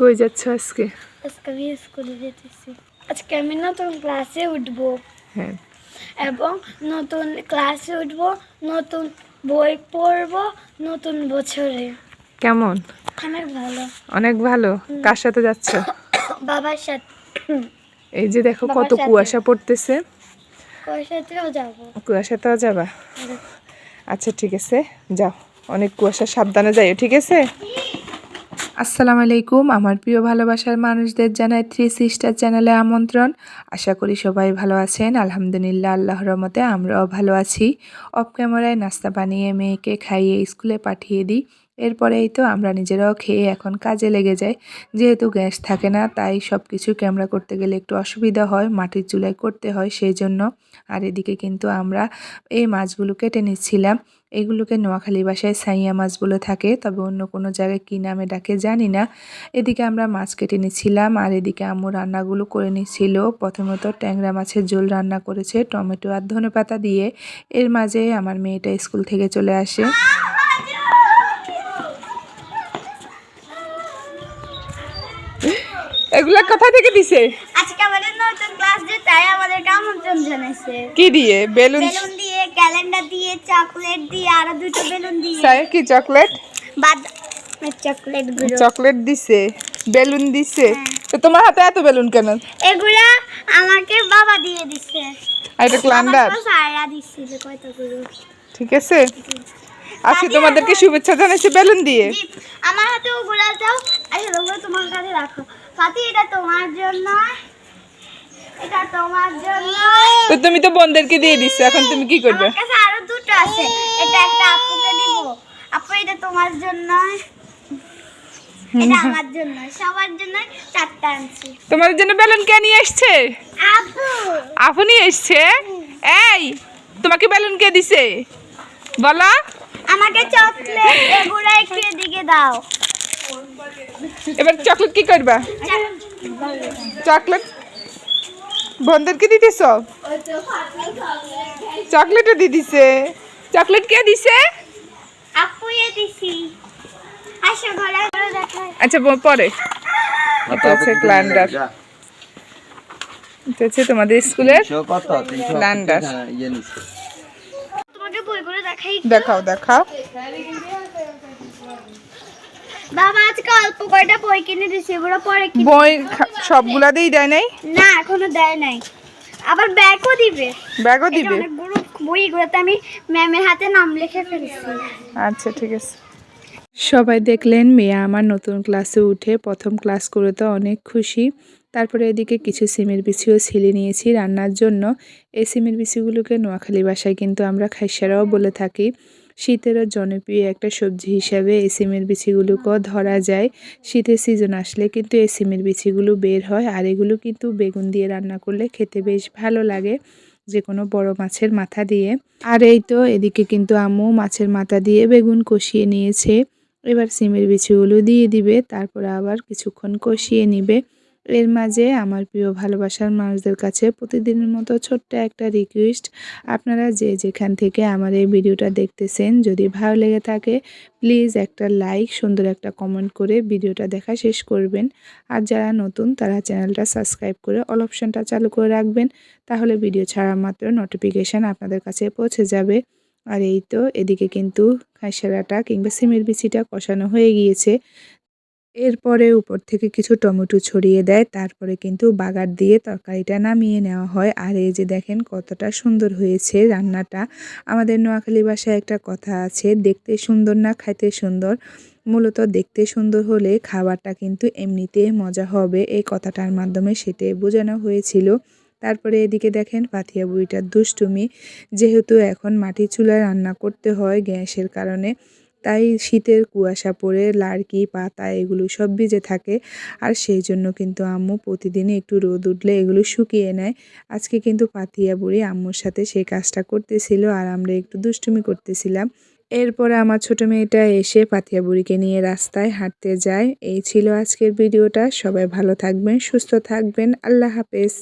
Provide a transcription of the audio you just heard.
কই যাচ্ছ আজকে? আজকে আমি স্কুলে যেতেছি। আজকে আমি নতুন ক্লাসে উঠবো। হ্যাঁ। এবং নতুন ক্লাসে উঠবো নতুন বই পড়ব নতুন বছরে। কেমন? অনেক ভালো। অনেক ভালো? কার সাথে যাচ্ছ? বাবার সাথে। এই যে দেখো কত কুয়াশা পড়তেছে। সাথেও যাব। কুয়াশাতেও যাবা? আচ্ছা ঠিক আছে। যাও। অনেক কুয়াশা সাবধানে যাইও ঠিক আছে? আসসালামু আলাইকুম। আমার প্রিয় ভালোবাসার মানুষদের জানাই থ্রি সিস্টার চ্যানেলে আমন্ত্রণ। আশা করি সবাই ভালো আছেন। আলহামদুলিল্লাহ আল্লাহ রহমতে আমরাও ভালো আছি। অফ ক্যামেরায় নাস্তা বানিয়ে মেয়েকে খাইয়ে স্কুলে পাঠিয়ে দিই। এরপরেই তো আমরা নিজেরাও খেয়ে এখন কাজে লেগে যাই। যেহেতু গ্যাস থাকে না, তাই সব কিছু ক্যামেরা করতে গেলে একটু অসুবিধা হয়, মাটির চুলায় করতে হয় সেই জন্য আর এদিকে কিন্তু আমরা এই মাছগুলো কেটে নিচ্ছিলাম। এগুলোকে নোয়াখালী ভাষায় সাইয়া মাছ বলে থাকে, তবে অন্য কোনো জায়গায় কী নামে ডাকে জানি না। এদিকে আমরা মাছ কেটে নিচ্ছিলাম, আর এদিকে আম্মু রান্নাগুলো করে নিচ্ছিল। প্রথমত ট্যাংরা মাছের ঝোল রান্না করেছে, টমেটো আর ধনে পাতা দিয়ে। এর মাঝে আমার মেয়েটা স্কুল থেকে চলে আসে। এগুলা কোথা থেকে দিছে? আজকে আমাদের নতুন ক্লাস যে তাই আমাদেরকে আমন্ত্রণ জানাইছে। কি দিয়ে? বেলুন বেলুন দিয়ে ক্যালেন্ডার দিয়ে চকলেট দিয়ে আরও দুটো বেলুন দিয়ে। সায় কি চকলেট বাদ চকলেটগুলো চকলেট দিছে বেলুন দিছে। তো তোমার হাতে এত বেলুন কেন? এগুলা আমাকে বাবা দিয়ে দিছে। আর এটা ক্লান্ডার সারা দিছিল কতগুলো ঠিক আছে। আজকে তোমাদেরকে শুভেচ্ছা জানাইছি বেলুন দিয়ে। আমার হাতে ওগুলা দাও আচ্ছা ওগুলো তোমার কাছে রাখো। এটা তোমার জন্য। এটা তোমার জন্য। তো তুমি তো বোনদেরকে দিয়ে দিছো এখন তুমি কি করবে? আমার কাছে আরও দুটো আছে। এটা একটা আপুকে দিব। আপু এটা তোমার জন্য। এটা আমার জন্য। সবার জন্য চারটা আনছি। তোমাদের জন্য বেলুন কে নিয়ে এসছে? আপু। আপু নিয়ে এই তোমাকে বেলুন কে দিছে? বলো। আমাকে চকলেট এগুলো একটু এদিকে দাও। এবার চকলেট কি করবা? চকলেট বোনদেরকে দিতেছ? চকলেটও দিয়ে দিছে। চকলেট কে দিছে? আচ্ছা পরে। এটা হচ্ছে ক্লান্ডার এটা হচ্ছে তোমাদের স্কুলের তিনশো কত? তিনশো লান্ডার। হ্যাঁ, ইয়ে নিচ্ছে। তোমাকে বইগুলো দেখাই দেখাও দেখাও বাবা আজকে অল্প কয়টা বই কিনে দিছে এগুলো পরে কিনে বই সবগুলাতেই দেয় নাই? না এখনও দেয় নাই। আবার ব্যাগও দিবে। ব্যাগও দিবে? অনেকগুলো বই এগুলোতে আমি ম্যামের হাতে নাম লিখে ফেলেছি। আচ্ছা ঠিক আছে। সবাই দেখলেন মেয়ে আমার নতুন ক্লাসে উঠে প্রথম ক্লাস করে তো অনেক খুশি। তারপরে এদিকে কিছু সিমের বিছিও ছিলে নিয়েছি রান্নার জন্য। এই সিমের বিছিগুলোকে নোয়াখালী ভাষায় কিন্তু আমরা খাইসারাও বলে থাকি। শীতেরও জনপ্রিয় একটা সবজি হিসাবে এই সিমের বিছিগুলোকেও ধরা যায়। শীতের সিজন আসলে কিন্তু এই সিমের বিছিগুলো বের হয় আর এগুলো কিন্তু বেগুন দিয়ে রান্না করলে খেতে বেশ ভালো লাগে যে কোনো বড় মাছের মাথা দিয়ে। আর এই তো এদিকে কিন্তু আম্মু মাছের মাথা দিয়ে বেগুন কষিয়ে নিয়েছে। এবার সিমের বিচিগুলো দিয়ে দিবে, তারপরে আবার কিছুক্ষণ কষিয়ে নিবে। এর মাঝে আমার প্রিয় ভালোবাসার মানুষদের কাছে প্রতিদিনের মতো ছোট্ট একটা রিকোয়েস্ট আপনারা যে যেখান থেকে আমার এই ভিডিওটা দেখতেছেন, যদি ভালো লেগে থাকে প্লিজ একটা লাইক সুন্দর একটা কমেন্ট করে ভিডিওটা দেখা শেষ করবেন। আর যারা নতুন, তারা চ্যানেলটা সাবস্ক্রাইব করে অল অপশনটা চালু করে রাখবেন। তাহলে ভিডিও ছাড়া মাত্র নোটিফিকেশান আপনাদের কাছে পৌঁছে যাবে। আর এই তো, এদিকে কিন্তু খাইসারাটা কিংবা সিমের বিচিটা কষানো হয়ে গিয়েছে। এরপরে উপর থেকে কিছু টমেটো ছড়িয়ে দেয়, তারপরে কিন্তু বাগার দিয়ে তরকারিটা নামিয়ে নেওয়া হয়। আর এই যে দেখেন কতটা সুন্দর হয়েছে রান্নাটা। আমাদের নোয়াখালী ভাষায় একটা কথা আছে, দেখতে সুন্দর না খাইতে সুন্দর? মূলত দেখতে সুন্দর হলে খাবারটা কিন্তু এমনিতে মজা হবে। এই কথাটার মাধ্যমে সেটাই বোঝানো হয়েছিল। তারপরে এদিকে দেখেন পাথিয়া বুড়িটার দুষ্টুমি, যেহেতু এখন মাটির চুলায় রান্না করতে হয় গ্যাসের কারণে। তাই শীতের কুয়াশা পড়ে, লাড়কি, পাতা এগুলো সব ভিজে থাকে। আর সেই জন্য কিন্তু আম্মু প্রতিদিনই একটু রোদ উঠলে এগুলো শুকিয়ে নেয়। আজকে কিন্তু পাতিয়া বুড়ি আম্মুর সাথে সেই কাজটা করতেছিল আর আমরা একটু দুষ্টুমি করতেছিলাম। এরপরে আমার ছোট মেয়েটা এসে পাতিয়া বুড়িকে নিয়ে রাস্তায় হাঁটতে যায়। এই ছিল আজকের ভিডিওটা। সবাই ভালো থাকবেন, সুস্থ থাকবেন। আল্লাহ হাফেজ।